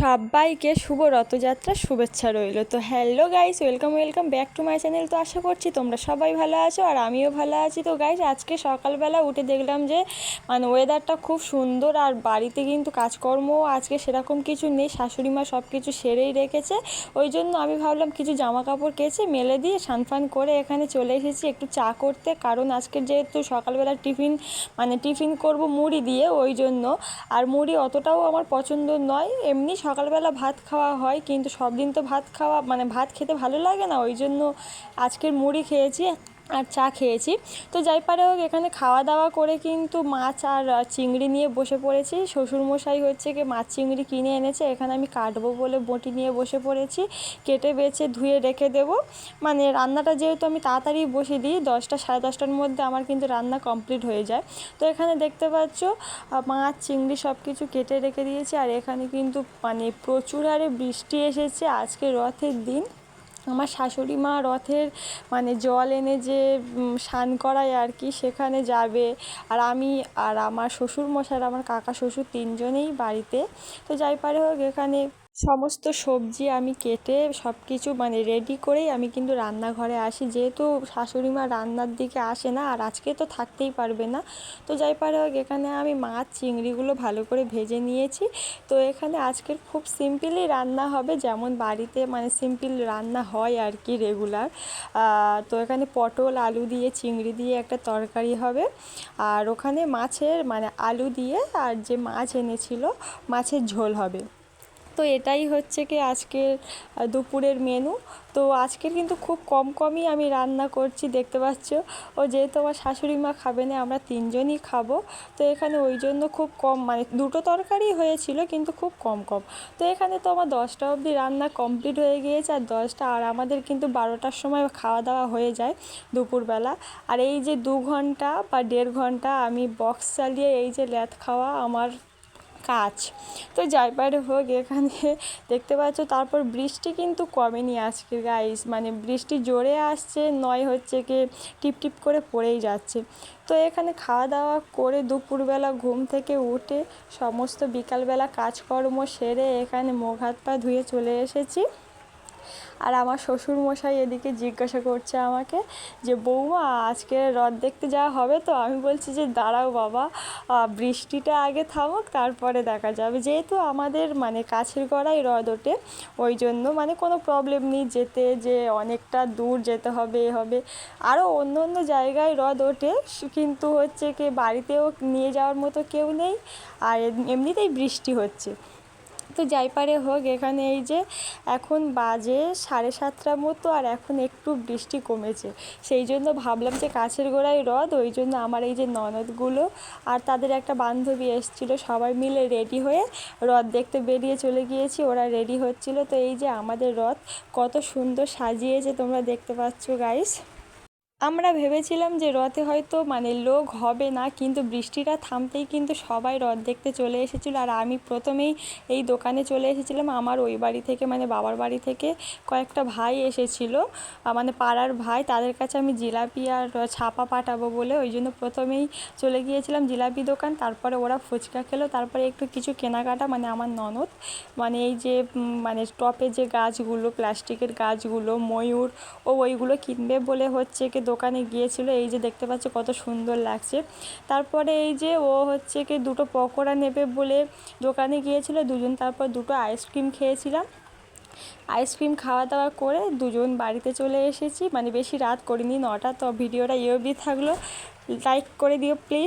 সবাইকে শুভ রথযাত্রার শুভেচ্ছা রইল। তো hello guys welcome welcome back to my channel তো আশা করছি তোমরা সবাই ভালো আছো আর আমিও ভালো আছি। তো গাইস আজকে সকালবেলা উঠে দেখলাম যে মানে ওয়েদারটা খুব সুন্দর আর বাড়িতে কিন্তু কাজকর্ম, আজকে সেরকম কিছু নেই। শাশুড়ি মা সব কিছু সেরেই রেখেছে। ওই জন্য আমি ভাবলাম কিছু জামা কাপড় কেচে, মেলে দিয়ে সানফান করে এখানে চলে এসেছি একটু চা করতে। কারণ আজকের যেহেতু সকালবেলা টিফিন মানে টিফিন করব মুড়ি দিয়ে, ওই জন্য। আর মুড়ি অতটাও আমার পছন্দ নয়। এমনি সকালবেলা ভাত খাওয়া হয়, কিন্তু সব দিন তো ভাত খাওয়া মানে ভাত খেতে ভালো লাগে না, ওই জন্য আজকের মুড়ি খেয়েছি। আর চা খেয়েছি। তো যাই পারে হোক, এখানে খাওয়া দাওয়া করে কিন্তু মাছ আর চিংড়ি নিয়ে বসে পড়েছি। শ্বশুরমশাই হচ্ছে কি মাছ চিংড়ি কিনে এনেছে। এখানে আমি কাটবো বলে বটি নিয়ে বসে পড়েছি। কেটে বেছে ধুয়ে রেখে দেবো। মানে রান্নাটা যেহেতু আমি তাড়াতাড়ি বসে দিই, দশটা, সাড়ে দশটার মধ্যে আমার কিন্তু রান্না কমপ্লিট হয়ে যায়। তো এখানে দেখতে পাচ্ছ মাছ, চিংড়ি সব কিছু কেটে রেখে দিয়েছি। আর এখানে কিন্তু মানে প্রচুর হারে বৃষ্টি এসেছে আজকে রথের দিন। আমার শাশুড়ি মা রথের মানে জল এনে যে স্নান করায় আর কি, সেখানে যাবে। আর আমি আর আমার শ্বশুর মশাই আর আমার কাকা শ্বশুর তিনজনেই বাড়িতে। তো যাই পারে হোক, এখানে সমস্ত সবজি আমি কেটে সব কিছু মানে রেডি করেই আমি কিন্তু রান্নাঘরে আসি। যেহেতু শাশুড়ি মা রান্নার দিকে আসে না, আর আজকে তো থাকতেই পারবে না। তো যাই পারে হোক, এখানে আমি মাছ, চিংড়িগুলো ভালো করে ভেজে নিয়েছি। তো এখানে আজকের খুব সিম্পলই রান্না হবে, যেমন বাড়িতে মানে সিম্পল রান্না হয় আর কি রেগুলার তো এখানে পটল, আলু দিয়ে, চিংড়ি দিয়ে একটা তরকারি হবে। আর ওখানে মাছের মানে আলু দিয়ে আর যে মাছ এনেছিল, মাছের ঝোল হবে। তো এটাই হচ্ছে কি আজকের দুপুরের মেনু তো আজকের কিন্তু খুব কম কমই আমি রান্না করছি, দেখতে পাচ্ছ। ও যেহেতু আমার শাশুড়ি মা খাবে না, আমরা তিনজনই খাব। তো এখানে ওই জন্য খুব কম মানে দুটো তরকারি হয়েছিল, কিন্তু খুব কম কম। তো এখানে তো আমার দশটা অবধি রান্না কমপ্লিট হয়ে গিয়েছে, আর দশটা, আর আমাদের কিন্তু বারোটার সময় খাওয়া দাওয়া হয়ে যায় দুপুরবেলা। আর এই যে দু ঘণ্টা বা দেড় ঘণ্টা আমি বক্স চালিয়ে এই যে ল্যাথ খাওয়া আমার কাজ তো যাই পার হোক, এখানে দেখতে পাচ্ছ, তারপর বৃষ্টি কিন্তু কমেনি আজকে গাইস মানে বৃষ্টি জোরে আসছে, নয় হচ্ছে কি টিপ টিপ করে পড়েই যাচ্ছে। তো এখানে খাওয়া দাওয়া করে দুপুরবেলা ঘুম থেকে উঠে সমস্ত বিকালবেলা কাজকর্ম সেরে এখানে মুখ হাত পা ধুয়ে চলে এসেছি। আর আমার শ্বশুর মশাই এদিকে জিজ্ঞাসা করছে আমাকে যে, বৌমা, আজকে রথ দেখতে যাওয়া হবে তো? আমি বলছি যে, দাঁড়াও বাবা বৃষ্টিটা আগে থামুক, তারপরে দেখা যাবে। যেহেতু আমাদের মানে কাছের গড়াই হ্রদ ওঠে, ওই জন্য মানে কোনো প্রবলেম নেই, যেতে যে অনেকটা দূর যেতে হবে, এ হবে। আরও অন্য অন্য জায়গায় হ্রদ ওঠে কিন্তু হচ্ছে কি বাড়িতেও নিয়ে যাওয়ার মতো কেউ নেই, আর এমনিতেই বৃষ্টি হচ্ছে। তো যাই পারে হোক, এখানে এই যে এখন বাজে সাড়ে সাতটার মতো আর এখন একটু বৃষ্টি কমেছে। সেই জন্য ভাবলাম যে কাছের গোড়ায় হ্রদ ওই জন্য আমার এই যে ননদগুলো আর তাদের একটা বান্ধবী এসেছিল, সবাই মিলে রেডি হয়ে রথ দেখতে বেরিয়ে চলে গিয়েছি, ওরা রেডি হচ্ছিল। তো এই যে আমাদের রথ কত সুন্দর সাজিয়েছে, তোমরা দেখতে পাচ্ছ গাইস আমরা ভেবেছিলাম যে রথে হয়তো মানে লোক হবে না, কিন্তু বৃষ্টিটা থামতেই কিন্তু সবাই রথ দেখতে চলে এসেছিল। আর আমি প্রথমেই এই দোকানে চলে এসেছিলাম। আমার ওই বাড়ি থেকে মানে বাবার বাড়ি থেকে কয়েকটা ভাই এসেছিল। মানে পাড়ার ভাই, তাদের কাছে আমি জিলাপি আর ছাপা পাঠাবো বলে ওই জন্য প্রথমেই চলে গিয়েছিলাম জিলাপি দোকান। তারপরে ওরা ফুচকা খেলো। তারপরে একটু কিছু কেনাকাটা মানে আমার ননদ মানে এই যে মানে টপে যে গাছগুলো, প্লাস্টিকের গাছগুলো, ময়ূর, ও ওইগুলো কিনবে বলে হচ্ছে কি দোকানে গিয়েছিল, এই যে দেখতে পাচ্ছ কত সুন্দর লাগছে। তারপরে এই যে ও হচ্ছে কি দুটো পকোড়া নেবে বলে দোকানে গিয়েছিল, দুজন তারপর দুটো আইসক্রিম খেয়েছিলাম। আইসক্রিম খাওয়া দাওয়া করে দুজন বাড়িতে চলে এসেছি মানে বেশি রাত করিনি, নটা, তো ভিডিওটা ইয়ে অবধি থাকল। লাইক করে দিও প্লিজ।